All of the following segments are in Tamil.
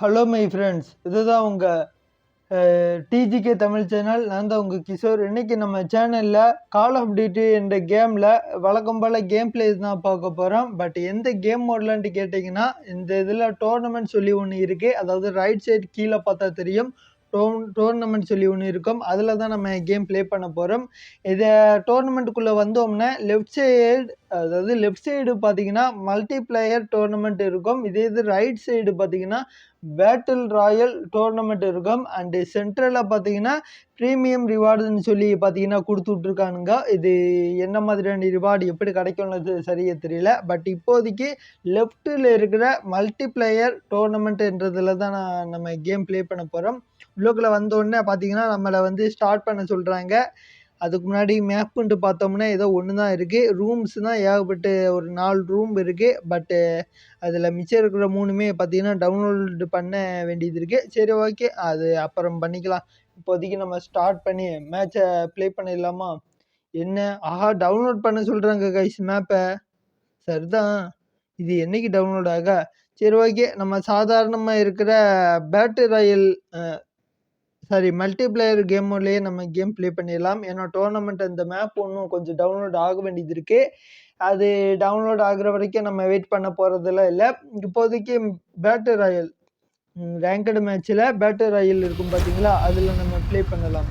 ஹலோ மை ஃப்ரெண்ட்ஸ் இதுதான் உங்கள் டிஜிகே தமிழ் சேனல் நான் தான் உங்கள் கிஷோர். இன்றைக்கி நம்ம சேனலில் கால் ஆஃப் டியூட்டி என்ற கேமில் வழக்கம் போல் கேம் பிளேஸ் தான் பார்க்க போகிறோம் பட் எந்த கேம் மாடலான்ட்டு கேட்டிங்கன்னா இந்த இதில் டோர்னமெண்ட் சொல்லி ஒன்று இருக்குது அதாவது ரைட் சைடு கீழே பார்த்தா தெரியும். டோர் டோர்னமெண்ட் சொல்லி ஒன்று இருக்கும். அதில் தான் நம்ம கேம் ப்ளே பண்ண போகிறோம் இதை டோர்னமெண்ட்டுக்குள்ளே வந்தோம்னா லெஃப்ட் சைடு அதாவது லெஃப்ட் சைடு பார்த்தீங்கன்னா மல்டிப்ளேயர் டோர்னமெண்ட் இருக்கும். இதே இது ரைட் சைடு பார்த்தீங்கன்னா பேட்டில் ராயல் டோர்னமெண்ட் இருக்கும். அண்டு சென்ட்ரலில் பார்த்தீங்கன்னா ப்ரீமியம் ரிவார்டுன்னு சொல்லி பார்த்தீங்கன்னா கொடுத்துட்ருக்கானுங்க. இது என்ன மாதிரியான ரிவார்டு எப்படி கிடைக்கும்னு சரியாக தெரியல. பட் இப்போதைக்கு லெஃப்ட்டில் இருக்கிற மல்டிப்ளேயர் டோர்னமெண்ட்ன்றதில் தான் நான் நம்ம கேம் ப்ளே பண்ண போகிறோம் உள்ளுக்குள்ளே வந்தோடனே பார்த்தீங்கன்னா நம்மளை வந்து ஸ்டார்ட் பண்ண சொல்கிறாங்க அதுக்கு முன்னாடி மேப்புன்ட்டு பார்த்தோம்னா ஏதோ ஒன்று தான் இருக்குது ரூம்ஸ் தான் ஏகப்பட்டு ஒரு நாலு ரூம் இருக்குது பட்டு அதில் மிச்சம் இருக்கிற மூணுமே பார்த்தீங்கன்னா டவுன்லோடு பண்ண வேண்டியது இருக்குது சரி ஓகே அது அப்புறம் பண்ணிக்கலாம். இப்போதைக்கு நம்ம ஸ்டார்ட் பண்ணி மேட்சை ப்ளே பண்ணிடலாமா? என்ன? ஆஹா டவுன்லோட் பண்ண சொல்கிறாங்க கைஸ் மேப்பை சரிதான். இது என்னைக்கு டவுன்லோட் ஆக? சரி ஓகே நம்ம சாதாரணமாக இருக்கிற பேட்டரி ராயல் சாரி மல்டிப்ளேயர் கேமுலேயே நம்ம கேம் ப்ளே பண்ணிடலாம். ஏன்னா டோர்னமெண்ட் அந்த மேப் ஒன்றும் கொஞ்சம் டவுன்லோட் ஆக வேண்டியது இருக்குது அது டவுன்லோட் ஆகுற வரைக்கும் நம்ம வெயிட் பண்ண போகிறதெல்லாம் இல்லை. இப்போதைக்கு பேட்டர் ராயல் ரேங்கடு மேட்ச்சில் பேட்டர் ராயல் இருக்கும் பார்த்தீங்களா அதில் நம்ம ப்ளே பண்ணலாம்.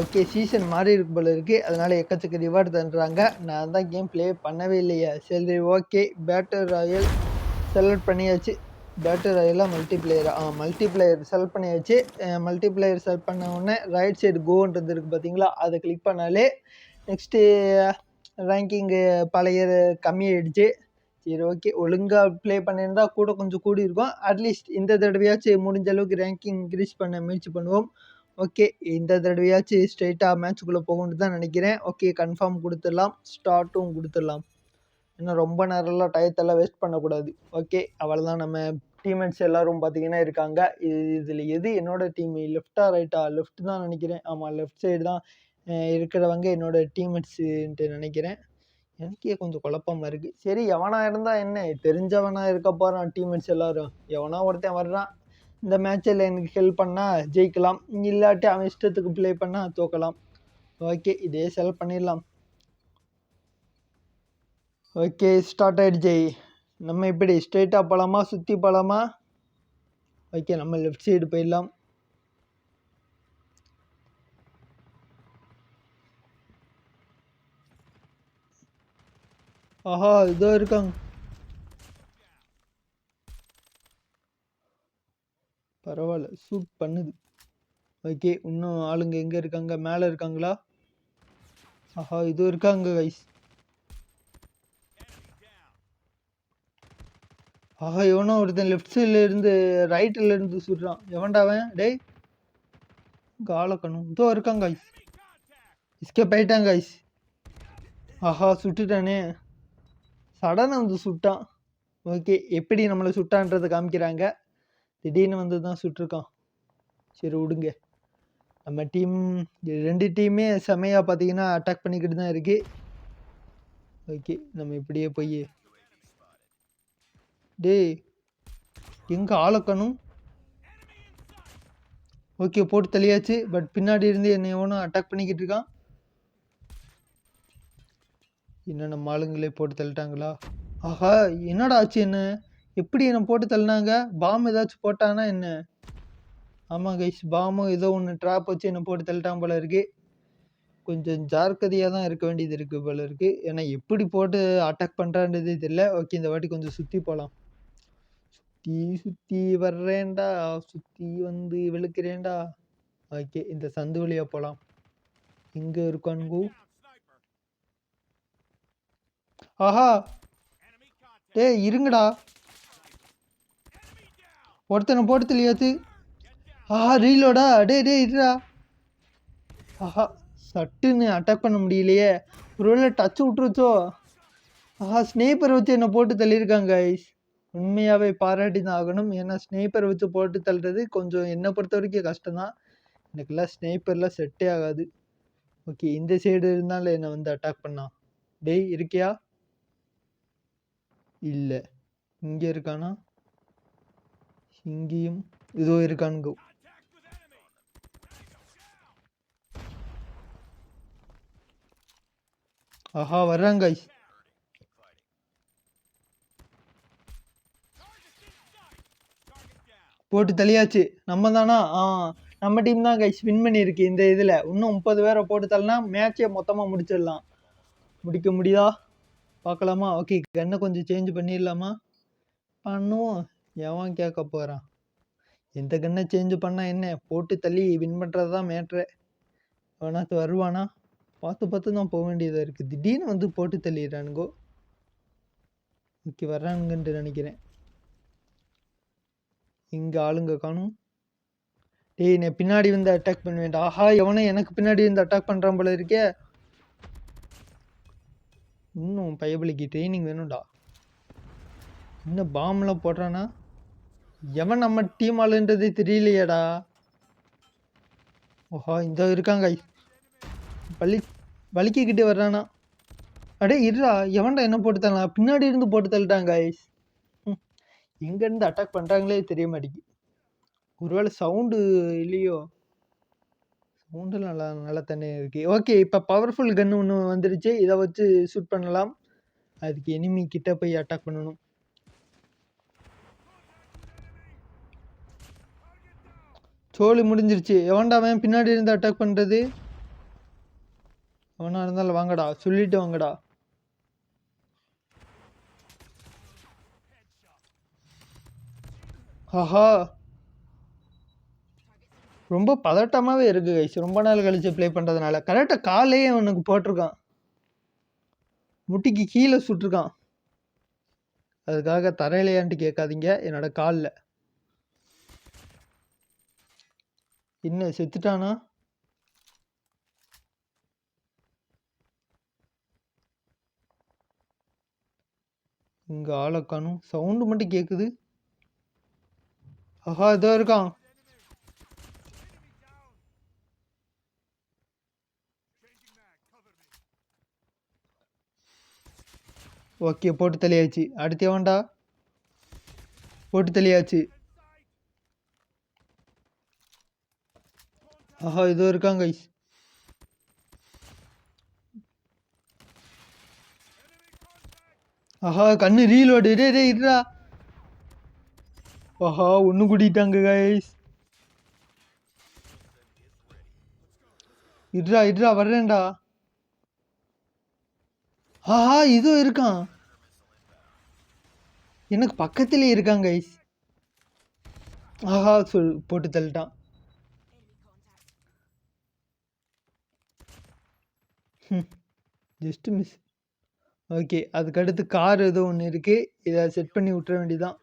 ஓகே சீசன் மாறி இருக்கு போல இருக்குது அதனால் எக்கச்சக்க ரிவார்டு தந்துடுறாங்க நான் தான் கேம் ப்ளே பண்ணவே இல்லையா. சரி ஓகே பேட்டர் ராயல் செலக்ட் பண்ணியாச்சு. பேட்டர் ராயலாக மல்டிப்ளேயர் ஆ மல்டிப்ளேயர் செலக்ட் பண்ணியாச்சு. வச்சு மல்டிப்ளேயர் செலக்ட் பண்ண உடனே ரைட் சைடு கோன்றது இருக்குது பார்த்தீங்களா அதை கிளிக் பண்ணாலே நெக்ஸ்ட்டு ரேங்கிங்கு பழைய கம்மியாயிடுச்சு. சரி ஓகே ஒழுங்காக ப்ளே பண்ணியிருந்தா கூட கொஞ்சம் கூடி இருக்கும். அட்லீஸ்ட் இந்த தடவையாச்சும் முடிஞ்ச அளவுக்கு ரேங்கிங் இன்க்ரீஸ் பண்ண முயற்சி பண்ணுவோம். ஓகே இந்த தடவையாச்சும் ஸ்ட்ரெயிட்டாக மேட்ச்சுக்குள்ளே போகணுன்னு தான் நினைக்கிறேன். ஓகே கன்ஃபார்ம் கொடுத்துடலாம். ஸ்டார்ட்டும் கொடுத்துடலாம். இன்னும் ரொம்ப நேரம்லாம் டயத்தெல்லாம் வேஸ்ட் பண்ணக்கூடாது. ஓகே அவ்வளோதான் நம்ம டீம்மேட்ஸ் எல்லோரும் பார்த்தீங்கன்னா இருக்காங்க. இது இதில் எது என்னோடய டீம் லெஃப்டா ரைட்டா லெஃப்ட் தான் நினைக்கிறேன். ஆமாம் லெஃப்ட் சைடு தான் இருக்கிறவங்க என்னோடய டீம்மேட்ஸுன்ட்டு நினைக்கிறேன். எனக்கே கொஞ்சம் குழப்பமாக இருக்குது சரி எவனா இருந்தால் என்ன? தெரிஞ்சவனாக இருக்க போகிறான் டீம்மேட்ஸ் எல்லோரும். எவனா ஒருத்தன் வர்றான். இந்த மேட்சில் எனக்கு ஹெல்ப் பண்ணால் ஜெயிக்கலாம். இல்லாட்டி அவன் இஷ்டத்துக்கு ப்ளே பண்ணால் தோக்கலாம். ஓகே இதே செலக்ட் பண்ணிடலாம். ஓகே ஸ்டார்ட் ஆகிடுச்சு நம்ம இப்படி ஸ்ட்ரெயிட்டாக போகலாமா சுற்றி போகலாமா ஓகே நம்ம லெஃப்ட் சைடு போயிடலாம். ஆஹா இதோ இருக்காங்க. பரவாயில்ல சூட் பண்ணுது. ஓகே இன்னும் ஆளுங்க எங்கே இருக்காங்க? மேலே இருக்காங்களா? ஆஹா இதோ இருக்காங்க கைஸ் ஆஹா எவனோ ஒருத்தன் லெஃப்ட் சைடில் இருந்து ரைட்டில் இருந்து சுடுறான். எவன்டா அவன்? டேய் காலக்கணும் இதோ இருக்கான் காய்ஸ் இஸ்கே போயிட்டான் காய்ஸ் ஆஹா சுட்டுட்டானே. சடனாக வந்து சுட்டான். ஓகே எப்படி நம்மளை சுட்டான்றதை காமிக்கிறாங்க. திடீர்னு வந்து தான் சுட்டிருக்கான். சரி விடுங்க. நம்ம டீம் ரெண்டு டீமே செமையாக பார்த்தீங்கன்னா அட்டாக் பண்ணிக்கிட்டு தான் இருக்குது ஓகே நம்ம இப்படியே போய் டேய் எங்கே ஆளக்கணும் ஓகே போட்டு தள்ளியாச்சு பட் பின்னாடி இருந்து என்னை எவனும் அட்டாக் பண்ணிக்கிட்டு இருக்கான். என்ன நம்ம ஆளுங்களே போட்டு தள்ளிட்டாங்களா? ஆஹா என்னடா ஆச்சு என்ன? எப்படி என்னை போட்டு தள்ளினாங்க? பாம் ஏதாச்சும் போட்டானா என்ன? ஆமாம் கைஸ் பாமும் ஏதோ ஒன்று ட்ராப் வச்சு என்னை போட்டு தள்ளிட்டான் போல இருக்கு. கொஞ்சம் ஜாக்கிரதையாக தான் இருக்க வேண்டியது இருக்குது போல இருக்குது ஏன்னா எப்படி போட்டு அட்டாக் பண்ணுறான்றதே தெரியல. ஓகே இந்த வாட்டி கொஞ்சம் சுற்றி போகலாம் சுற்றி சுற்றி வர்றேன்டா சுற்றி வந்து விழுக்கிறேன்டா. ஓகே இந்த சந்து வழியாக போகலாம் எங்கே இருக்கான்கு ஆஹா! டேய் இருங்கடா. ஒருத்தனை போட்டு தெரியாது ஆஹா ரீலோடா. டே டே இருடா. ஆஹா சட்டுன்னு அட்டாக் பண்ண முடியலையே. ஒருவேளை டச் விட்டுருச்சோ? ஆஹா ஸ்னேப்பர் வச்சு என்னை போட்டு தள்ளியிருக்காங்க ஐஸ் உண்மையாகவே பாராட்டி தான் ஆகணும் ஏன்னா ஸ்னேப்பர் வச்சு போட்டு தள்ளுறது கொஞ்சம் என்னை பொறுத்த வரைக்கும் கஷ்டம்தான். எனக்கெல்லாம் ஸ்னேப்பர்லாம் செட்டே ஆகாது. ஓகே இந்த சைடு இருந்தாலும் என்னை வந்து அட்டாக் பண்ணான் டேய் இருக்கியா? இல்லை. இங்கே இருக்கானா? இங்கேயும் இதோ இருக்கானுங்க ஆஹா வர்றாங்க guys. போட்டு தள்ளியாச்சு. நம்ம தானா? ஆ. நம்ம டீம் தான் கைஸ் வின் பண்ணியிருக்கு இந்த இதில். இன்னும் முப்பது பேரை போட்டு தள்ளனா மேட்சே மொத்தமாக முடிச்சிடலாம். முடிக்க முடியுதா? பார்க்கலாமா? ஓகே கன்னை கொஞ்சம் சேஞ்ச் பண்ணிடலாமா? பண்ணுவோம். எவன் கேட்க போகிறான் எந்த கன்னை சேஞ்ச் பண்ணால் என்ன? போட்டு தள்ளி வின் பண்ணுறது தான் மேட்ரு அவனாத்து வருவானா? பார்த்து பார்த்து தான் போக வேண்டியதாக இருக்குது திடீர்னு வந்து போட்டு தள்ளிடுறானுங்கோ. ஓகே வர்றானுங்கன்ட்டு நினைக்கிறேன். இங்கே ஆளுங்க காணும். டேய் நான் பின்னாடி வந்து அட்டாக் பண்ணுவேன் ஆஹா எவனே எனக்கு பின்னாடி வந்து அட்டாக் பண்ணுறான் போல இருக்கே. இன்னும் பயபலிக்கு ட்ரைனிங் வேணும்டா. இன்னும் பாம்லாம் போடுறானா? எவன் நம்ம டீம் ஆளுன்றது தெரியலையேடா. ஓஹா இந்த இருக்காங்க வலி வலிக்கிக்கிட்டு வர்றானா. அடே இருடா. எவன்டா என்ன போட்டு தரலாம் பின்னாடி இருந்து போட்டு தள்ளிட்டாங்க ஐஸ் எங்கேருந்து அட்டாக் பண்ணுறாங்களே தெரிய மாட்டேங்குது. ஒருவேளை சவுண்டு இல்லையோ? சவுண்டு நல்லா நல்லா தானே இருக்கு. ஓகே இப்போ பவர்ஃபுல் கன் ஒன்று வந்துருச்சு. இதை வச்சு ஷூட் பண்ணலாம். அதுக்கு எனிமி கிட்ட போய் அட்டாக் பண்ணணும். சோழி முடிஞ்சிருச்சு. எவன்டா பின்னாடி இருந்து அட்டாக் பண்ணுறது எவனா இருந்தாலும் வாங்கடா. சொல்லிட்டு வாங்கடா. ஆஹா. ரொம்ப பதட்டமாகவே இருக்கு கைஸ் ரொம்ப நாள் கழிச்சு ப்ளே பண்ணுறதுனால கரெக்டாக காலையே அவனுக்கு போட்டிருக்கான். முட்டிக்கு கீழே சுட்டிருக்கான். அதுக்காக தரையிலையான்ட்டு கேட்காதீங்க என்னோட காலில். என்ன செத்துட்டானா? இங்கே ஆளை காணும். சவுண்டு மட்டும் கேட்குது ஆஹா இதோ இருக்கான் ஓகே போட்டு தள்ளியாச்சு. அடுத்து எவன்டா? போட்டு தெளியாச்சு ஆஹா இதோ இருக்காங்க guys. ஆஹா கண்ணு ரீலோடு டே டே இருடா. ஆஹா ஒன்று கூட்டிட்டாங்க கைஸ் இருடா இட்ரா வர்றேன்டா. ஆஹா இதுவும் இருக்கான். எனக்கு பக்கத்திலே இருக்கான் கைஸ் ஆஹா சொல் போட்டு தள்ளிட்டான். ஜஸ்ட் மிஸ் ஓகே அதுக்கடுத்து கார் ஏதோ ஒன்று இருக்குது இதை செட் பண்ணி விட்டுற வேண்டியதான்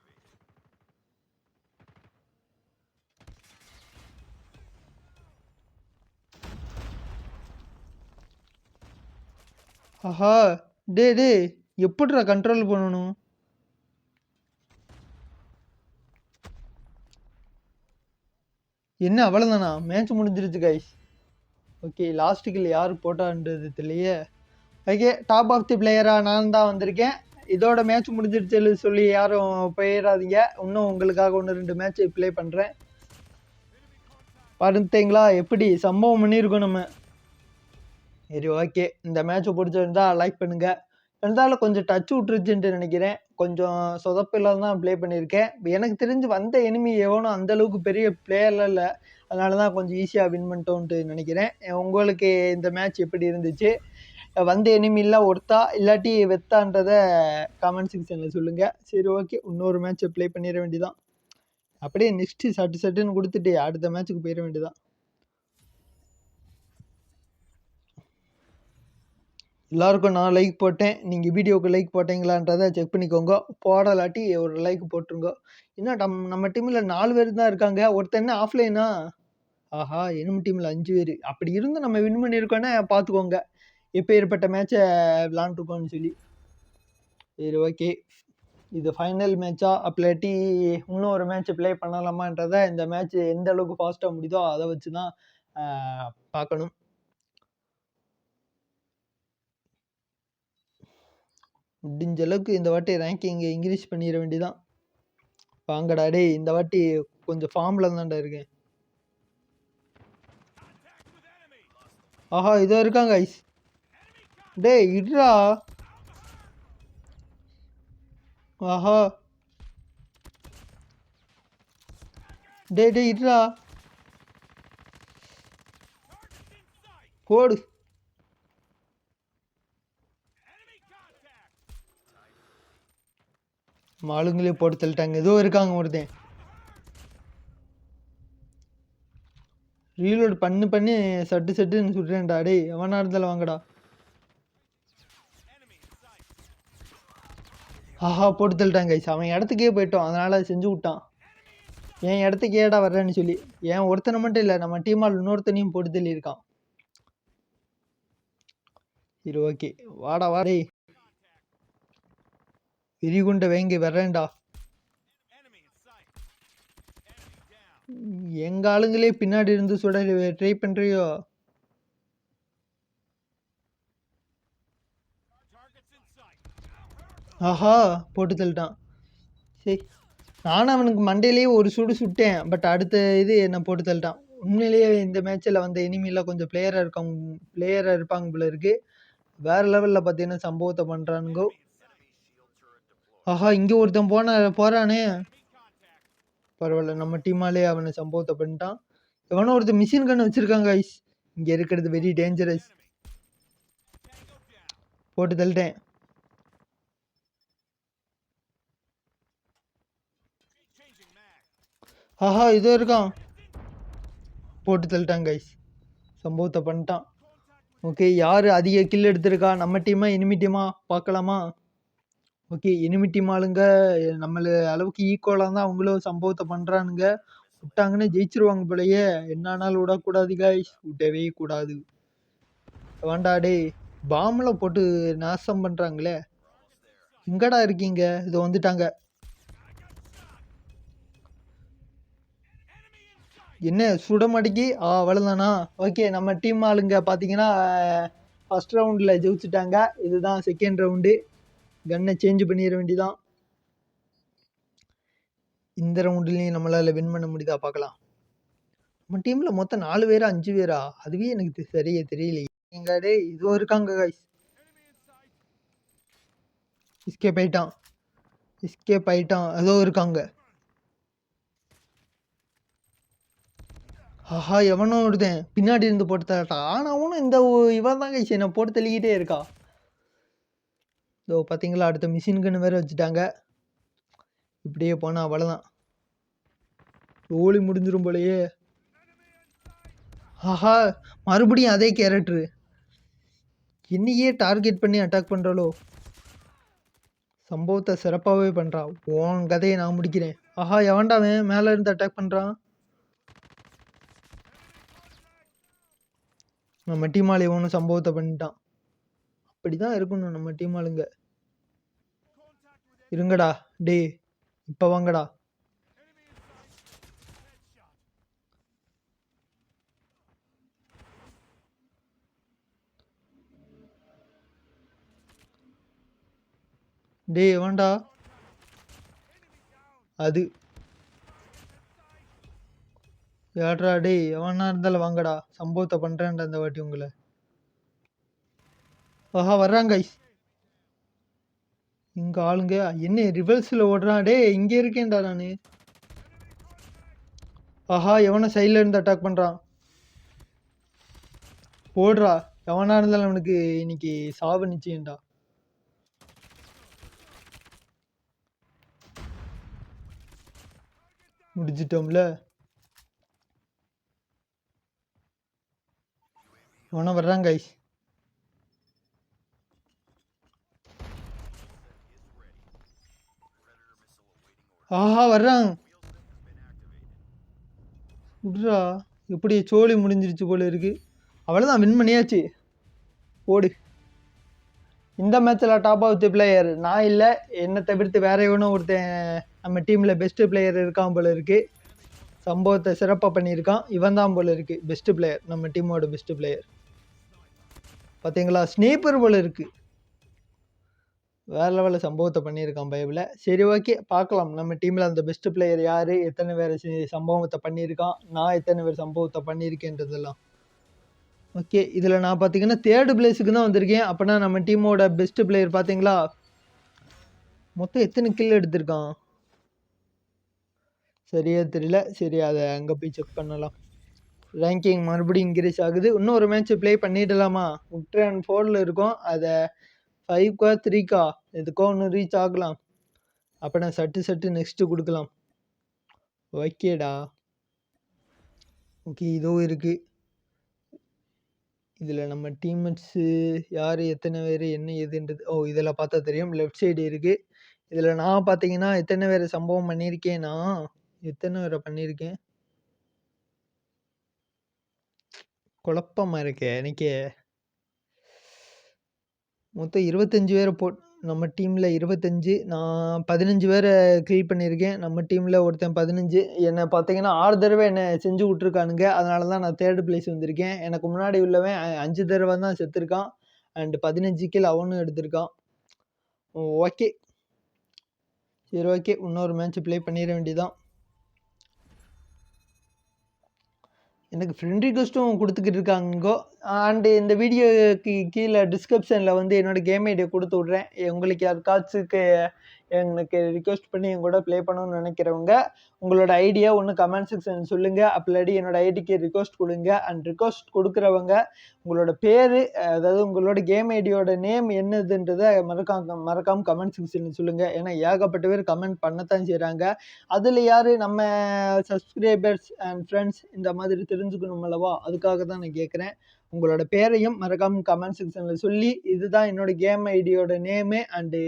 ஆஹா டே டே எப்படிடா கண்ட்ரோல் பண்ணணும்? என்ன அவ்வளோதானா மேட்ச் முடிஞ்சிருச்சு கைஸ் ஓகே லாஸ்ட்டுக்கில் யார் போட்டான்றது தெரியலையே. ஓகே டாப் ஆஃப் தி பிளேயராக நான் தான் வந்திருக்கேன். இதோட மேட்ச் முடிஞ்சிருச்சு சொல்லி யாரும் போயிடாதீங்க இன்னும் உங்களுக்காக ஒன்று ரெண்டு மேட்ச் ப்ளே பண்ணுறேன் பார்த்தீங்களா எப்படி? சம்பவம் பண்ணியிருக்கோம் நம்ம. சரி ஓகே இந்த மேட்ச்சை பிடிச்சிருந்தா லைக் பண்ணுங்கள் இருந்தாலும் கொஞ்சம் டச் விட்டுருச்சுன்ட்டு நினைக்கிறேன். கொஞ்சம் சொதப்பில்லாம தான் ப்ளே பண்ணியிருக்கேன். எனக்கு தெரிஞ்சு வந்த எனிமி எவனும் அந்தளவுக்கு பெரிய பிளேயர்லாம் இல்லை. அதனால தான் கொஞ்சம் ஈஸியாக வின் பண்ணிட்டோன்ட்டு நினைக்கிறேன். உங்களுக்கு இந்த மேட்ச் எப்படி இருந்துச்சு? வந்த எனிமிலாம் ஒர்த்தா இல்லாட்டி வெத்தான்றதை கமெண்ட் செக்ஷனில் சொல்லுங்கள் சரி ஓகே இன்னொரு மேட்ச்சை ப்ளே பண்ணிட வேண்டியதான் அப்படியே நெக்ஸ்ட்டு சட்டு சட்டுன்னு கொடுத்துட்டு அடுத்த மேட்ச்சுக்கு போயிட வேண்டியதான் எல்லாருக்கும் நான் லைக் போட்டேன். நீங்கள் வீடியோவுக்கு லைக் போட்டீங்களான்றதை செக் பண்ணிக்கோங்க. போடலாட்டி ஒரு லைக் போட்டுருங்க. என்ன நம் நம்ம டீமில் நாலு பேர் தான் இருக்காங்க. ஒருத்தன் என்ன ஆஃப்லைனா ஆஹா என்னும் டீமில் அஞ்சு பேர். அப்படி இருந்து நம்ம வின் பண்ணியிருக்கோன்னே பார்த்துக்கோங்க எப்போ ஏற்பட்ட மேட்சை விளாண்டுருக்கோன்னு சொல்லி. சரி ஓகே இது ஃபைனல் மேட்சா அப்படிலாட்டி இன்னும் ஒரு மேட்ச் ப்ளே பண்ணலாமான்றதை இந்த மேட்ச் எந்த அளவுக்கு ஃபாஸ்ட்டாக முடியுதோ அதை வச்சு தான் பார்க்கணும். முடிஞ்ச அளவுக்கு இந்த வாட்டி ரேங்கிங்கை இன்க்ரீஸ் பண்ணிட வேண்டியதான் வாங்கடா டேய் இந்த வாட்டி கொஞ்சம் ஃபார்மில் தான்டா இருக்கேன். ஆஹா இதோ இருக்காங்க ஐஸ் டேய் இட்ரா ஆஹா. டேய் டேய் இட்ரா போடு. ஆளுங்களே போட்டு தள்ளிட்டாங்க. ஏதோ இருக்காங்க ஒருத்தன். ரீலோட் பண்ணி பண்ணி சட்டு சட்டுன்னு சுட்டுறேன்டா. டேய் எவனா இருந்தாலும் வாங்கடா. ஆஹா போட்டு தள்ளிட்டாங்க guys. அவன் இடத்துக்கே போயிட்டோம் அதை செஞ்சு விட்டான். என் இடத்துக்கு ஏடா வர்றேன்னு சொல்லி. ஏன் ஒருத்தனை மட்டும் இல்லை நம்ம டீமால் இன்னொருத்தனையும் போட்டு தள்ளியிருக்கான். சரி ஓகே வாடா வாடே வெறிகுண்ட வேங்கி வர்றேன்டா. எங்க ஆளுங்களே பின்னாடி இருந்து சுட ட்ரை பண்றியோ? ஆஹா போட்டு தள்ளிட்டான் சரி நானும் அவனுக்கு மண்டையிலேயே ஒரு சுடு சுட்டேன் பட் அடுத்த இது என்ன போட்டு தள்ளிட்டான் உண்மையிலேயே இந்த மேட்ச்சில் வந்த இனிமேலாம் கொஞ்சம் பிளேயராக இருக்காங்க பிளேயராக இருப்பாங்க போல இருக்கு. வேற லெவலில் பார்த்தீங்கன்னா சம்பவத்தை பண்ணுறானுங்கோ ஆஹா இங்கே ஒருத்தன் போன போகிறானே பரவாயில்ல நம்ம டீமாலே அவனை சம்பவத்தை பண்ணிட்டான். எவனோ ஒருத்தன் மிஷின் கண்ணு வச்சுருக்காங்க ஐஸ் இங்கே இருக்கிறது வெரி டேஞ்சரஸ் போட்டு தள்ளிட்டேன். ஆஹா இதோ இருக்கான். போட்டு தள்ளிட்டான் கைஸ் சம்பவத்தை பண்ணிட்டான். ஓகே யார் அதிக கில் எடுத்திருக்கா? நம்ம டீமா இனிமி டீமா பார்க்கலாமா? ஓகே எனிமி டீம் ஆளுங்க நம்மள அளவுக்கு ஈக்குவலாக தான் அவங்களும் சம்பவத்தை பண்ணுறானுங்க விட்டாங்கன்னு ஜெயிச்சிருவாங்க போலயே. என்னானாலும் விடக்கூடாது காய்ஸ் விடவே கூடாது. வேண்டா டேய். பாம்பில் போட்டு நாசம் பண்ணுறாங்களே எங்கடா இருக்கீங்க? இது வந்துட்டாங்க. என்ன சுட மாட்டேங்கி? ஆ அவ்வளோதானா ஓகே நம்ம டீம் ஆளுங்க பார்த்தீங்கன்னா ஃபர்ஸ்ட் ரவுண்டில் ஜெயிச்சிட்டாங்க. இதுதான் செகண்ட் ரவுண்டு கன்னை சேஞ்ச் பண்ணிட வேண்டிதான். இந்த ரவுண்ட்லேயும் நம்மளால் வின் பண்ண முடியுதா பார்க்கலாம். நம்ம டீமில் மொத்தம் நாலு பேரா அஞ்சு பேரா? அதுவே எனக்கு சரியே தெரியலையே. எங்கடே இதுவும் இருக்காங்க கைஸ் எஸ்கேப் ஆயிட்டான். எஸ்கேப் ஆயிட்டான். ஏதோ இருக்காங்க. ஆஹா எவனோ ஒருத்தன் பின்னாடி இருந்து போட்டு தள்ளட்டான் ஆனால் அவனும் இந்த இவன் தான் கைஸ் என்னை போட்டு தள்ளிக்கிட்டே இருக்கா. இதோ பார்த்தீங்களா அடுத்த மிஷின் வேறு வச்சுட்டாங்க. இப்படியே போனால் அவ்வளோதான் ஓலி முடிஞ்சிரும் போலயே. ஆஹா மறுபடியும் அதே கேரக்டரு என்னையே டார்கெட் பண்ணி அட்டாக் பண்ணுறாளோ சம்பவத்தை சிறப்பாகவே பண்ணுறா உன் கதையை நான் முடிக்கிறேன். ஆஹா எவன்டாவன் மேலே இருந்து அட்டாக் பண்ணுறான் நம்ம மாலை ஓணும் சம்பவத்தை பண்ணிட்டான். இப்படி தான் இருக்கணும் நம்ம டீம் ஆளுங்க. இருங்கடா டேய் இப்போ வாங்கடா. டேய் வேண்டா. அது. ஏட்ரா டேய் எவனா இருந்தாலும் வாங்கடா. சம்பவத்தை பண்ணுறேன்டா இந்த வாட்டி உங்களை. ஆஹா வர்றாங்க ஐஸ் இங்க ஆளுங்க என்ன ரிவர்ஸில் ஓடுறான்? டேய் இங்கே இருக்கேன்டா நான். ஆஹா எவனை சைடில் இருந்து அட்டாக் பண்ணுறான் ஓடுறா எவனா இருந்தாலும் அவனுக்கு இன்னைக்கு சாவு நிச்சயம்டா. முடிச்சிட்டோம்ல எவனா வர்றாங்க ஐஸ் ஆஹா வர்றான். விட்றா எப்படி சோழி முடிஞ்சிருச்சு போல இருக்கு. அவ்வளோதான் வின் பண்ணியாச்சு. ஓடு. இந்த மேட்ச்சில் டாப் ஆஃப் தி பிளேயர் நான் இல்லை என்னை தவிர்த்து வேற எவனோ ஒருத்தன் நம்ம டீமில் பெஸ்ட்டு பிளேயர் இருக்கான் போல இருக்கு. சம்பவத்தை சிறப்பாக பண்ணியிருக்கான். இவன் தான் போல இருக்கு பெஸ்ட்டு பிளேயர் நம்ம டீமோட பெஸ்ட்டு பிளேயர் பார்த்தீங்களா ஸ்னீப்பர் போல இருக்குது வேற லெவலில் சம்பவத்தை பண்ணியிருக்கான் பைபிளில். சரி ஓகே. பார்க்கலாம். நம்ம டீமில் அந்த பெஸ்ட் பிளேயர் யார்? எத்தனை பேர் சம்பவத்தை பண்ணியிருக்கான்? நான் எத்தனை பேர் சம்பவத்தை பண்ணியிருக்கேன்றதெல்லாம். ஓகே. இதில் நான் பார்த்தீங்கன்னா தேர்டு பிளேஸுக்கு தான் வந்திருக்கேன். அப்போனா நம்ம டீமோட பெஸ்ட் பிளேயர் பார்த்தீங்களா மொத்தம் எத்தனை கில் எடுத்திருக்கான்? சரியா தெரியல. சரி அதை அங்கே போய் செக் பண்ணலாம். ரேங்கிங் மறுபடியும் இன்க்ரீஸ் ஆகுது. இன்னும் ஒரு மேட்ச் ப்ளே பண்ணிடலாமா விக்டர் ஃபோரில் இருக்கும். அதை ஃபைவ்க்கா த்ரீக்கா எதுக்கோ ஒன்று ரீச் ஆகலாம். அப்போ நான் சட்டு சட்டு நெக்ஸ்ட்டு கொடுக்கலாம். ஓகேடா ஓகே இதுவும் இருக்குது இதில் நம்ம டீம்மேட்ஸு யார் எத்தனை பேர் என்ன ஏதுன்றது ஓ இதில் பார்த்தா தெரியும். லெஃப்ட் சைடு இருக்குது இதில் நான் பார்த்தீங்கன்னா எத்தனை பேர் சம்பவம் பண்ணியிருக்கேன்னா எத்தனை பேரை பண்ணியிருக்கேன்? குழப்பமாக இருக்கே எனக்கே. மொத்தம் இருபத்தஞ்சி பேரை போட் நம்ம டீமில் இருபத்தஞ்சி நான் பதினஞ்சு பேரை கில் பண்ணியிருக்கேன். நம்ம டீமில் ஒருத்தன் பதினஞ்சு. என்னை பார்த்தீங்கன்னா ஆறு தடவை என்னை செஞ்சு விட்ருக்கானுங்க அதனால தான் நான் தேர்டு பிளேஸ் வந்திருக்கேன். எனக்கு முன்னாடி உள்ளவன் அஞ்சு தடவை தான் செத்துருக்கான். அண்டு பதினஞ்சு கில் அவனும் எடுத்திருக்கான். ஓகே சரி ஓகே இன்னொரு மேட்ச் ப்ளே பண்ணிட வேண்டியதான் எனக்கு ஃப்ரெண்ட் ரிக்வஸ்ட்டும் கொடுத்துக்கிட்டு இருக்காங்கோ அண்டு இந்த வீடியோக்கு கீழே டிஸ்கிரிப்ஷனில் வந்து என்னோடய கேம் ஐடியை கொடுத்து விட்றேன். உங்களுக்கு யாருக்காச்சுக்கு எனக்கு ரிக்வெஸ்ட் பண்ணி என் கூட ப்ளே பண்ணணும்னு நினைக்கிறவங்க உங்களோட ஐடியா ஒன்று கமெண்ட் செக்ஷன் சொல்லுங்கள் அப்படி என்னோட ஐடிக்கு ரிக்வெஸ்ட் கொடுங்க. அண்ட் ரிக்வெஸ்ட் கொடுக்குறவங்க உங்களோட பேர் அதாவது உங்களோட கேம் ஐடியோட நேம் என்னதுன்றதை மறக்காம மறக்காமல் கமெண்ட் செக்ஷனில் சொல்லுங்கள் ஏன்னா ஏகப்பட்ட பேர் கமெண்ட் பண்ணத்தான் செய்கிறாங்க அதில் யார் நம்ம சப்ஸ்கிரைபர்ஸ் அண்ட் ஃப்ரெண்ட்ஸ் இந்த மாதிரி தெரிஞ்சுக்கணும் அல்லவா? அதுக்காக தான் நான் கேட்குறேன் உங்களோட பேரையும் மறக்காமல் கமெண்ட் செக்ஷனில் சொல்லி இதுதான் என்னோட கேம் ஐடியோட நேமு அண்டு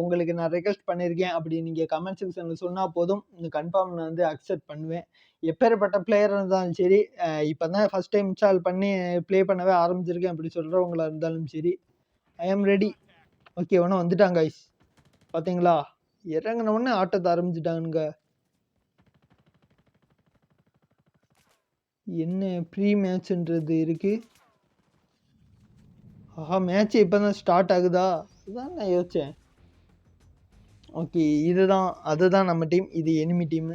உங்களுக்கு நான் ரெக்வெஸ்ட் பண்ணியிருக்கேன் அப்படி நீங்கள் கமெண்ட் செக்ஷனில் சொன்னால் போதும். கன்ஃபார்ம் நான் வந்து அக்செப்ட் பண்ணுவேன். எப்பேற்பட்ட பிளேயராக இருந்தாலும் சரி இப்போ தான் ஃபஸ்ட் டைம் இன்ஸ்டால் பண்ணி ப்ளே பண்ணவே ஆரம்பிச்சிருக்கேன். அப்படி சொல்கிறவங்களா இருந்தாலும் சரி ஐ ஆம் ரெடி ஓகே ஒன்று வந்துட்டாங்க ஐஸ் பார்த்தீங்களா இறங்கின ஆட்டத்தை ஆரம்பிச்சிட்டானுங்க. என்ன ப்ரீ மேட்ச்ன்றது இருக்குது ஆஹா மேட்ச் இப்போ தான் ஸ்டார்ட் ஆகுதா? அதுதான் நான் யோசித்தேன் ஓகே இதுதான் அதுதான் நம்ம டீம் இது எனிமி டீமு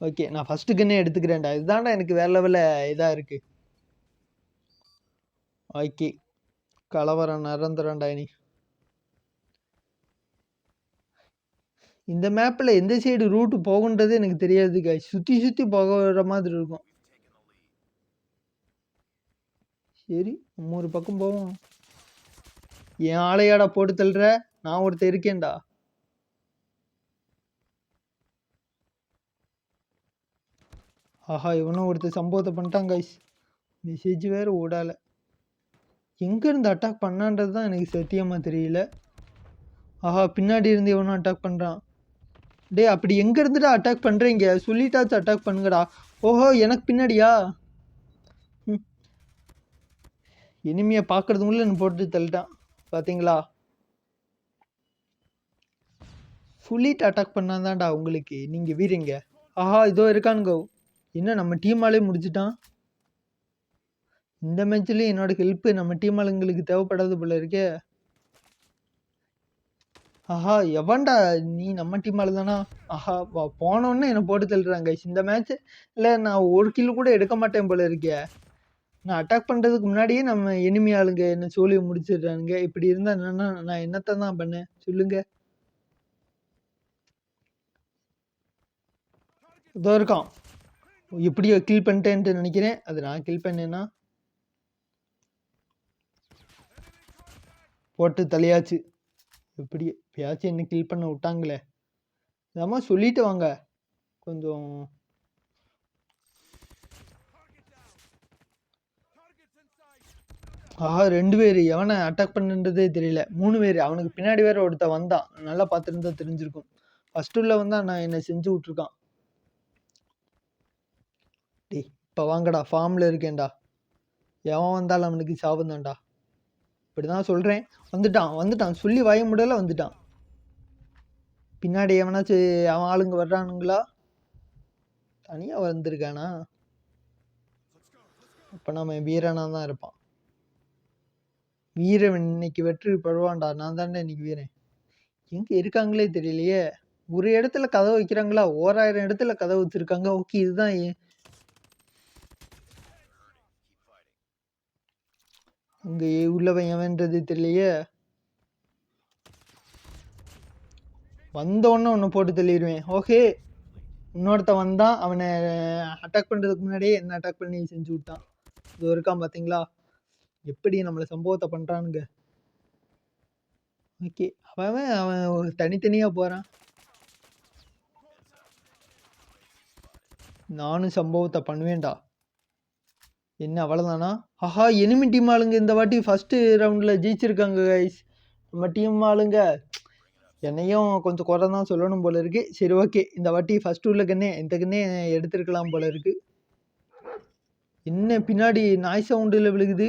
ஓகே நான் ஃபஸ்ட்டு எடுத்துக்கிறேன்டா. இதுதான்டா எனக்கு வேற லெவலில் இதாக இருக்குது ஓகே கலவரம் நிரந்தரம்டா இனி. இந்த மேப்பில் எந்த சைடு ரூட்டு போகுன்றது எனக்கு தெரியாது காய் சுற்றி சுற்றி போகிற மாதிரி இருக்கும். சரி நம்ம ஒரு பக்கம் போவோம். என் ஆளையாடா போட்டு தள்ளுற? நான் ஒருத்தர் இருக்கேன்டா. ஆஹா இவனும் ஒருத்தர் சம்பவத்தை பண்ணிட்டான் கைஸ் மெசேஜ் வேறு ஓடால. எங்கேருந்து அட்டாக் பண்ணான்றது தான் எனக்கு சத்தியமாக தெரியல. ஆஹா பின்னாடி இருந்து இவனும் அட்டாக் பண்ணுறான் டேய் அப்படி எங்கேருந்துடா அட்டாக் பண்ணுறீங்க சொல்லிட்டாச்சும் அட்டாக் பண்ணுங்கடா. ஓஹோ எனக்கு பின்னாடியா? ம். இனிமையை பார்க்குறதுக்குள்ளே என்னை போட்டு தள்ளிட்டான். பார்த்தீங்களா ஃபுல்லிட் அட்டாக் பண்ணாதான்டா உங்களுக்கு. நீங்கள் வீரங்க. ஆஹா இதோ இருக்கானுங்க. என்ன நம்ம டீம் ஆளே முடிச்சிட்டான் இந்த மேட்ச்லேயும் என்னோட ஹெல்ப்பு நம்ம டீம் ஆளுங்களுக்கு தேவைப்படாது போல இருக்கே. ஆஹா எவன்டா நீ நம்ம டீம் ஆளு தானா ஆஹா போனோன்னு என்னை போட்டு தள்ளுறாங்க இந்த மேட்ச் இல்லை நான் ஒரு கில் கூட எடுக்க மாட்டேன் போல இருக்கே. நான் அட்டாக் பண்ணுறதுக்கு முன்னாடியே நம்ம எனிமி ஆளுங்க என்ன சொல்லி முடிச்சிடுறானுங்க. இப்படி இருந்தால் என்னன்னா நான் என்னத்தை தான் பண்ணேன்? சொல்லுங்க. இதோ இருக்கான். எப்படியோ கில் பண்ணிட்டேன்ட்டு நினைக்கிறேன். அது நான் கில் பண்ணேன்னா போட்டு தலையாச்சு எப்படி எப்பயாச்சும் என்ன கில் பண்ண விட்டாங்களே. இதாம்மா சொல்லிட்டு வாங்க. கொஞ்சம் ஆஹா ரெண்டு பேர். எவனை அட்டாக் பண்ணுன்றதே தெரியல. மூணு பேர். அவனுக்கு பின்னாடி வேற ஒருத்தன் வந்தான். நல்லா பார்த்துருந்தா தெரிஞ்சிருக்கும். ஃபர்ஸ்ட் உள்ள வந்தா நான் என்னை செஞ்சு விட்ருக்கான் டேய் இப்போ வாங்கடா. ஃபார்மில் இருக்கேன்டா. எவன் வந்தாலும் அவனுக்கு சாபந்தான்டா இப்படி தான் சொல்கிறேன் வந்துட்டான் வந்துட்டான். சொல்லி வாய முடியல வந்துட்டான். பின்னாடி எவனாச்சும் அவன் ஆளுங்க வர்றானுங்களா? தனியாக வந்திருக்கானா? அப்போ நம்ம வீரனாக தான் இருப்பான். வீரன் இன்னைக்கு வெற்றி பெறுவான்டா. நான் தான்டா இன்னைக்கு வீரன். எங்க இருக்காங்களே தெரியலையே. ஒரு இடத்துல கதவு வைக்கிறாங்களா? ஓராயிரம் இடத்துல கதவு வச்சிருக்காங்க. ஓகே இதுதான் ஏ- அங்க உள்ளவன் எவன்றது தெரியலையே. வந்த உடனே ஒன்று போட்டு தள்ளிடுவேன். ஓகே. இன்னொருத்தன் வந்தான். அவனை அட்டாக் பண்ணுறதுக்கு முன்னாடியே என்ன அட்டாக் பண்ணி செஞ்சு விட்டான். இது இருக்கான் பார்த்தீங்களா எப்படி நம்மளை சம்பவத்தை பண்ணுறானுங்க ஓகே. அவன் அவன் ஒரு தனித்தனியாக போகிறான் நானும் சம்பவத்தை பண்ணுவேன்டா. என்ன அவ்வளோதானா ஆஹா எனிமி டீம் ஆளுங்க. இந்த வாட்டி ஃபஸ்ட்டு ரவுண்டில் ஜெயிச்சிருக்காங்க கைஸ் நம்ம டீம் ஆளுங்க. என்னையும் கொஞ்சம் குறை தான் சொல்லணும் போல இருக்கு. சரி ஓகே இந்த வாட்டி ஃபஸ்ட்டு உள்ள கண்ணே இந்த கண்ணே எடுத்திருக்கலாம் போல இருக்கு. என்ன பின்னாடி நாய் சவுண்டில் விழுகுது.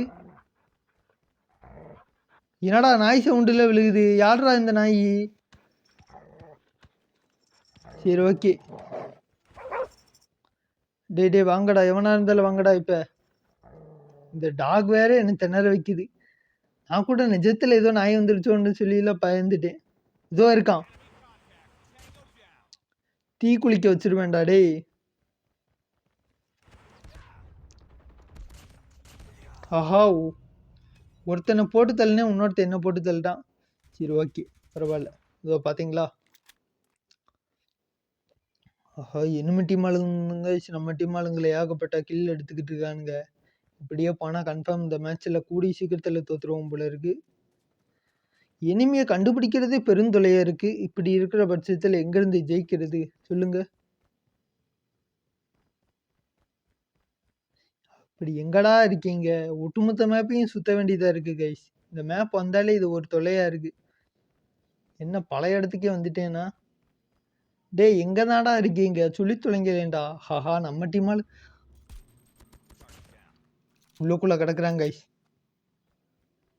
என்னடா நாய் சவுண்டில் விழுகுது? யார்டா இந்த நாய்? சரி ஓகே. டே டே வாங்கடா. எவனா இருந்தாலும் வாங்கடா இப்போ. இந்த டாக் வேற என்ன திணற வைக்குது. நான் கூட நிஜத்தில் ஏதோ நாய் வந்துருச்சோன்னு சொல்லிலாம் பயந்துட்டேன். இதோ இருக்கான். தீ குளிக்க வச்சிருவேன்டா டேய். ஆஹா ஒருத்தனை போட்டு தள்ளினேன் இன்னொருத்தன் என்ன போட்டு தள்ளிட்டான்? சரி ஓகே பரவாயில்ல. இதோ பார்த்தீங்களா ஆஹா இனிமே டீம் ஆளுங்க நம்ம டீம் ஆளுங்களை. ஏகப்பட்ட கில் எடுத்துக்கிட்டு இருக்கானுங்க. இப்படியே போனால் கன்ஃபார்ம் இந்த மேட்ச்சில் கூடிய சீக்கிரத்தில் தோற்றுருவோம் போல இருக்கு. இனிமையை கண்டுபிடிக்கிறதே பெருந்தொலையாக இருக்குது இப்படி இருக்கிற பட்சத்தில் எங்கேருந்து ஜெயிக்கிறது? சொல்லுங்கள் இப்படி எங்கடா இருக்கீங்க? ஒட்டுமொத்த மேப்பையும் சுத்த வேண்டியதா இருக்கு கைஸ் இந்த மேப் வந்தாலே இது ஒரு தொல்லையா இருக்கு. என்ன பழைய இடத்துக்கே வந்துட்டேனா? டேய் எங்க தாடா இருக்கீங்க? சொல்லி தொலைங்கிறேன்டா. ஹாஹா நம்ம டீமால் உள்ளுக்குள்ள கிடக்குறாங்க கைஸ்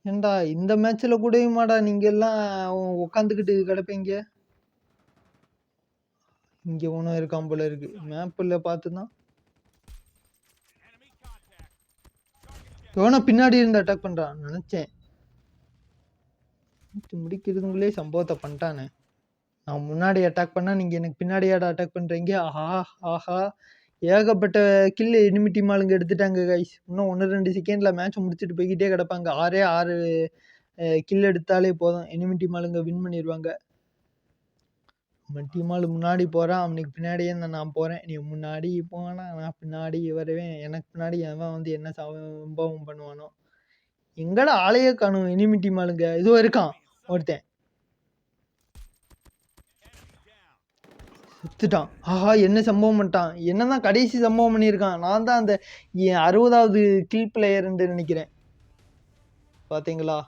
ஏன்டா இந்த மேட்ச்ல கூடயுமாடா நீங்க எல்லாம் உட்காந்துக்கிட்டு கிடப்பீங்க? இங்க ஒன்றும் இருக்கான் போல இருக்கு. மேப்ல பார்த்து தான் எவனோ பின்னாடி இருந்து அட்டாக் பண்றான் நினைச்சேன். முடிக்கிறதுங்களே சம்பவத்தை பண்ணிட்டானே. நான் முன்னாடி அட்டாக் பண்ணா நீங்க எனக்கு பின்னாடியாட அட்டாக் பண்றீங்க? ஆஹா ஆஹா. ஏகப்பட்ட கில் எனிமி டீம் ஆளுங்க எடுத்துட்டாங்க கைஸ் இன்னும் ஒன்று ரெண்டு செகண்டில் மேட்ச் முடிச்சுட்டு போய்கிட்டே கிடப்பாங்க. ஆறே ஆறு கில் எடுத்தாலே போதும். எனிமி டீம் ஆளுங்க வின் பண்ணிடுவாங்க அவன் டீம் முன்னாடி போகிறான் அவனுக்கு பின்னாடியே தான் நான் போகிறேன் நீ முன்னாடி போனால் நான் பின்னாடி வருவேன். எனக்கு பின்னாடி எவன் வந்து என்ன சம்பவம் பண்ணுவானோ. எங்கடா ஆளையே காணும் இனிமி டீம் ஆளுங்க. இதோ இருக்கான் ஒருத்தன். சுத்துட்டான். ஆஹா என்ன சம்பவம் பண்ணிட்டான். என்னதான் கடைசி சம்பவம் பண்ணியிருக்கான். நான் தான் அந்த என் அறுபதாவது கில் பிளேயர்ன்னு நினைக்கிறேன். பார்த்தீங்களா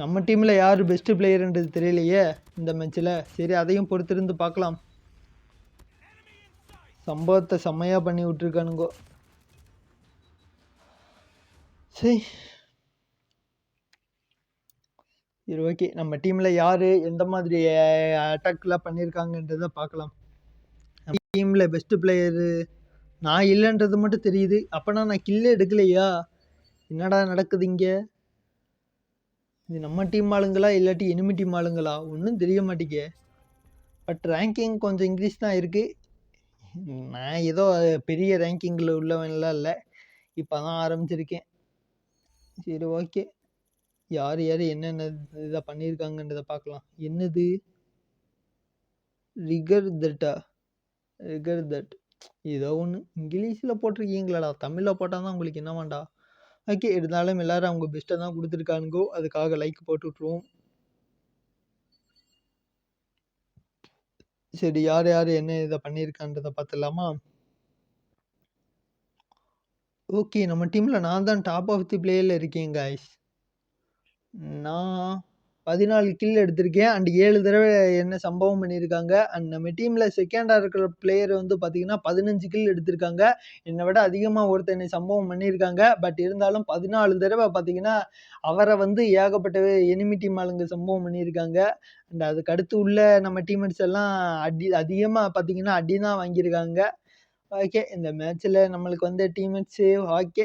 நம்ம டீமில் யார் பெஸ்ட் பிளேயர்ன்றது தெரியலையே இந்த மேட்ச்சில் சரி அதையும் பொறுத்திருந்து பார்க்கலாம். சம்பவத்தை செம்மையாக பண்ணி விட்டுருக்கானுங்கோ. சரி சரி ஓகே நம்ம டீமில் யார் எந்த மாதிரி அட்டாக்லாம் பண்ணியிருக்காங்கன்றத பார்க்கலாம். டீமில் பெஸ்ட்டு பிளேயரு நான் இல்லைன்றது மட்டும் தெரியுது. அப்போனா நான் கில்லே எடுக்கலையா? என்னடா நடக்குது இங்கே? இது நம்ம டீம் ஆளுங்களா இல்லாட்டி எனிமி டீம் ஆளுங்களா? ஒன்றும் தெரிய மாட்டேங்க பட் ரேங்கிங் கொஞ்சம் இன்க்ரீஸ் தான் இருக்குது நான் ஏதோ பெரிய ரேங்கிங்கில் உள்ளவன்லாம் இல்லை. இப்போ தான் ஆரம்பிச்சிருக்கேன். சரி ஓகே யார் யார் என்னென்ன இதாக பண்ணியிருக்காங்கன்றதை பார்க்கலாம். என்னது? ரிகர் தட்டா ரிகர் தட் ஏதோ ஒன்று இங்கிலீஷில் போட்டிருக்கீங்களாடா. தமிழில் போட்டால் தான் உங்களுக்கு என்ன வேண்டா? ஓகே இருந்தாலும் எல்லாரும் அவங்க பெஸ்ட்டை தான் கொடுத்துருக்கானுங்கோ அதுக்காக லைக் போட்டு விட்ருவோம் சரி யார் யார் என்ன இதை பண்ணியிருக்கான்றதை பார்த்துடலாமா? ஓகே நம்ம டீமில் நான் தான் டாப் ஆஃப் தி பிளேயரில் இருக்கேன் காய்ஸ் நான் பதினாலு கில் எடுத்திருக்கேன். அண்ட் ஏழு தடவை என்ன சம்பவம் பண்ணியிருக்காங்க. அண்ட் நம்ம டீமில் செகண்டாக இருக்கிற பிளேயர் வந்து பார்த்தீங்கன்னா பதினஞ்சு கில் எடுத்திருக்காங்க. என்னை விட அதிகமாக ஒருத்தர் என்னை சம்பவம் பண்ணியிருக்காங்க. பட் இருந்தாலும் பதினாலு தடவை பார்த்தீங்கன்னா அவரை வந்து ஏகப்பட்ட எனிமி டீம் ஆளுங்க சம்பவம் பண்ணியிருக்காங்க. அண்ட் அதுக்கு அடுத்து உள்ள நம்ம டீம்மேட்ஸ் எல்லாம் அடி அதிகமாக பார்த்தீங்கன்னா அடி தான் வாங்கியிருக்காங்க. ஓகே இந்த மேட்ச்சில் நம்மளுக்கு வந்த டீம்மேட்ஸு ஓகே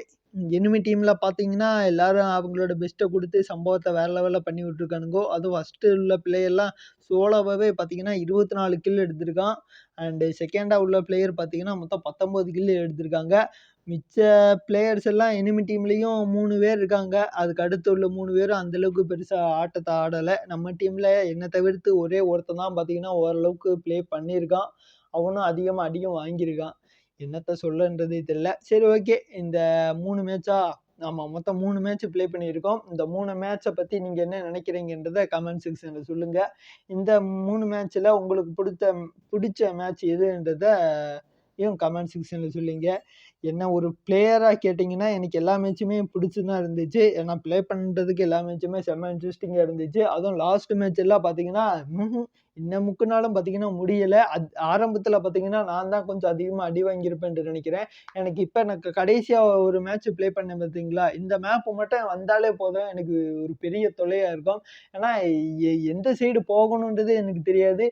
எனிமி டீமில் பார்த்தீங்கன்னா எல்லாரும் அவங்களோட பெஸ்ட்டை கொடுத்து சம்பவத்தை வேறு லெவலில் பண்ணி விட்ருக்கானுங்கோ அதுவும் ஃபஸ்ட்டு உள்ள பிளேயர்லாம் சோலோவாகவே பார்த்தீங்கன்னா இருபத்தி நாலு கில் எடுத்திருக்கான். அண்டு செகண்டாக உள்ள பிளேயர் பார்த்தீங்கன்னா மொத்தம் பத்தொம்போது கில் எடுத்திருக்காங்க. மிச்ச பிளேயர்ஸ் எல்லாம் எனிமி டீம்லேயும் மூணு பேர் இருக்காங்க. அதுக்கு அடுத்து உள்ள மூணு பேரும் அந்தளவுக்கு பெருசாக ஆட்டத்தை ஆடலை. நம்ம டீமில் என்னை தவிர்த்து ஒரே ஒருத்தன் தான் பார்த்தீங்கன்னா ஓரளவுக்கு ப்ளே பண்ணியிருக்கான். அவனும் அதிகமாக அடியும் வாங்கியிருக்கான். என்னத்த சொல்லன்றதே தெரியல. சரி ஓகே இந்த மூணு மேட்சா ஆமாம் மொத்தம் மூணு மேட்ச் ப்ளே பண்ணியிருக்கோம். இந்த மூணு மேட்ச்சை பற்றி நீங்கள் என்ன நினைக்கிறீங்கன்றத கமெண்ட் செக்ஷனில் சொல்லுங்கள் இந்த மூணு மேட்ச்சில் உங்களுக்கு பிடித்த பிடிச்ச மேட்ச் எதுன்றதையும் கமெண்ட் செக்ஷனில் சொல்லுங்க. என்ன ஒரு பிளேயராக கேட்டிங்கன்னா எனக்கு எல்லா மேட்சுமே பிடிச்சி தான் இருந்துச்சு. ஏன்னா ப்ளே பண்ணுறதுக்கு எல்லா மேட்சுமே செம்ம இன்ட்ரெஸ்டிங்காக இருந்துச்சு. அதுவும் லாஸ்ட் மேட்ச் எல்லாம் பார்த்தீங்கன்னா ம்ஹும், முக்குனாலும் பார்த்தீங்கன்னா முடியலை. அத் ஆரம்பத்தில் பார்த்தீங்கன்னா நான் தான் கொஞ்சம் அதிகமாக அடி வாங்கியிருப்பேன்ட்டு நினைக்கிறேன். எனக்கு இப்போ எனக்கு கடைசியாக ஒரு மேட்ச் ப்ளே பண்ணேன் பார்த்தீங்களா இந்த மேப்பு மட்டும் வந்தாலே போதும். எனக்கு ஒரு பெரிய தொல்லையாக இருக்கும். ஏன்னா எந்த சைடு போகணுன்றது எனக்கு தெரியாது.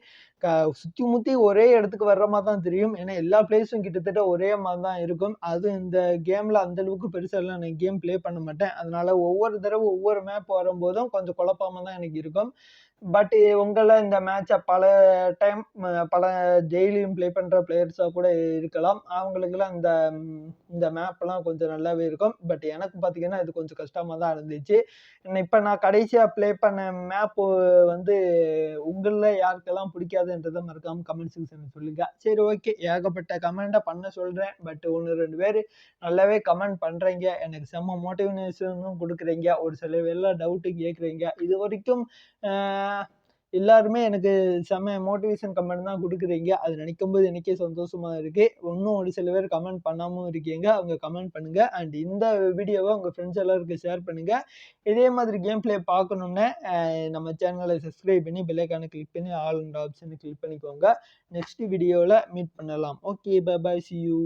க சுற்றி முற்றி ஒரே இடத்துக்கு வர்ற மாதிரி தான் தெரியும். ஏன்னா எல்லா பிளேஸும் கிட்டத்தட்ட ஒரே மாதிரி தான் இருக்கும். அதுவும் இந்த கேமில் அந்தளவுக்கு பெருசாலாம் நான் கேம் ப்ளே பண்ண மாட்டேன். அதனால் ஒவ்வொரு தடவை ஒவ்வொரு மேப் வரும்போதும் கொஞ்சம் குழப்பமாக தான் எனக்கு இருக்கும். பட் உங்களை இந்த மேட்சை பல டைம் பல டெய்லியும் ப்ளே பண்ணுற பிளேயர்ஸாக கூட இருக்கலாம். அவங்களுக்குலாம் இந்த இந்த மேப்லாம் கொஞ்சம் நல்லாவே இருக்கும். பட் எனக்கு பார்த்தீங்கன்னா இது கொஞ்சம் கஷ்டமாக தான் இருந்துச்சு. இப்போ நான் கடைசியாக ப்ளே பண்ண மேப்பு வந்து உங்களில் யாருக்கெல்லாம் பிடிக்காதுன்றதை மறக்காமல் கமெண்ட் செக்ஷன் சொல்லுங்கள் சரி ஓகே ஏகப்பட்ட கமெண்ட்டை பண்ண சொல்கிறேன் பட் ஒன்று ரெண்டு பேர் நல்லாவே கமெண்ட் பண்ணுறீங்க எனக்கு செம்ம மோட்டிவேஷனும் கொடுக்குறீங்க. ஒரு சில பேர்லாம் டவுட்டு கேட்குறீங்க இது வரைக்கும் எல்லாருமே எனக்கு செம்ம மோட்டிவேஷன் கமெண்ட் தான் கொடுக்குறீங்க. அது நினைக்கும் போது எனக்கே சந்தோஷமா இருக்கு. இன்னும் ஒரு சில பேர் கமெண்ட் பண்ணாமல் இருக்கீங்க. அவங்க கமெண்ட் பண்ணுங்க. அண்ட் இந்த வீடியோவை உங்கள் ஃப்ரெண்ட்ஸ் எல்லாருக்கும் ஷேர் பண்ணுங்க. இதே மாதிரி கேம் பிளே பார்க்கணுன்னு நம்ம சேனலை சப்ஸ்கிரைப் பண்ணி பெல்லைக்கான கிளிக் பண்ணி ஆல் அண்ட் ஆப்ஷனை கிளிக் பண்ணிக்கோங்க நெக்ஸ்ட் வீடியோவில் மீட் பண்ணலாம். Okay bye bye see you